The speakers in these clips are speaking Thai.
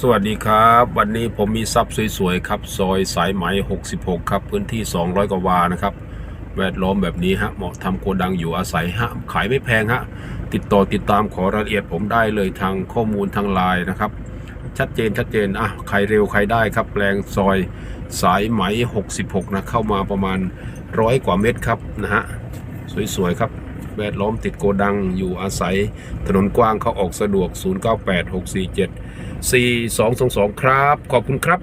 สวัสดีครับ วันนี้ผมมีทรัพย์สวยๆครับ ซอยสายไหม 66 ครับ พื้นที่ 200 กว่าวานะครับ แวดล้อมแบบนี้ฮะ เหมาะทำโกดังอยู่อาศัยฮะ ขายไม่แพงฮะ ติดต่อติดตามขอรายละเอียดผมได้เลยทางข้อมูลทางไลน์นะครับ ชัดเจนชัดเจน อะ ใครเร็วใครได้ครับ แปลงซอยสายไหม 66 นะ เข้ามาประมาณร้อยกว่าเมตรครับนะฮะ สวยๆครับแวดล้อมติดโกดังอยู่อาศัย ถนนกว้างเข้าออกสะดวก 098647 4222 ครับ ขอบคุณครับ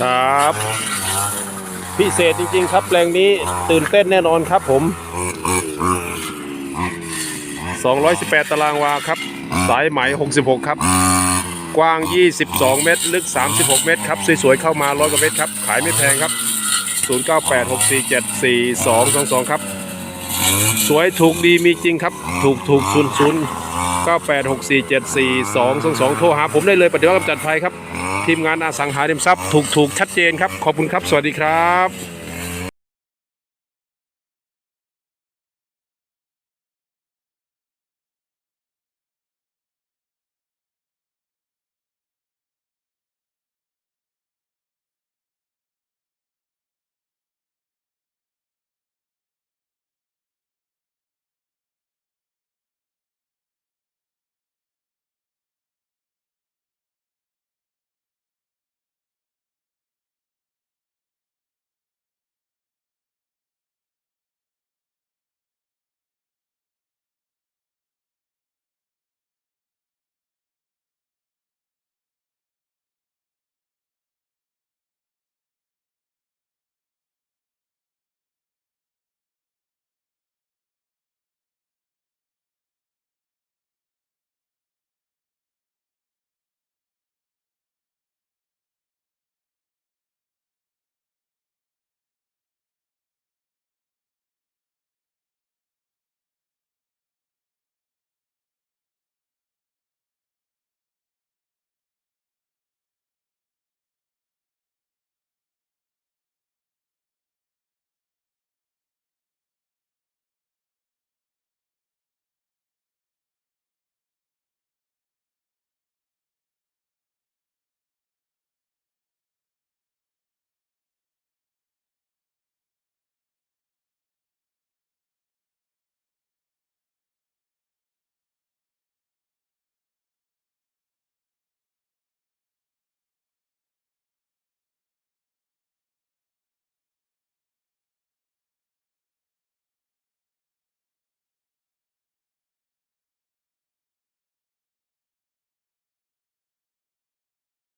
ครับ พิเศษจริง ๆ ครับแปลงนี้ตื่นเต้นแน่นอนครับผม 218 ตารางวาครับ สายไหม 66 ครับ กว้าง 22 เมตร ลึก 36 เมตรครับ สวยๆ เข้ามา 100 กว่าเมตรครับ ขายไม่แพงครับ 0986474222 ครับ สวยถูกดีมีจริงครับ ถูกถูกศูนย์ศูนย์ เก้าแปดหกสี่เจ็ดสี่สองสองสองโทรหาผมได้เลยปฏิวัติกำจัดภัยครับ ทีมงานอาสังหาริมทรัพย์ถูกถูกชัดเจนครับ ขอบคุณครับ สวัสดีครับ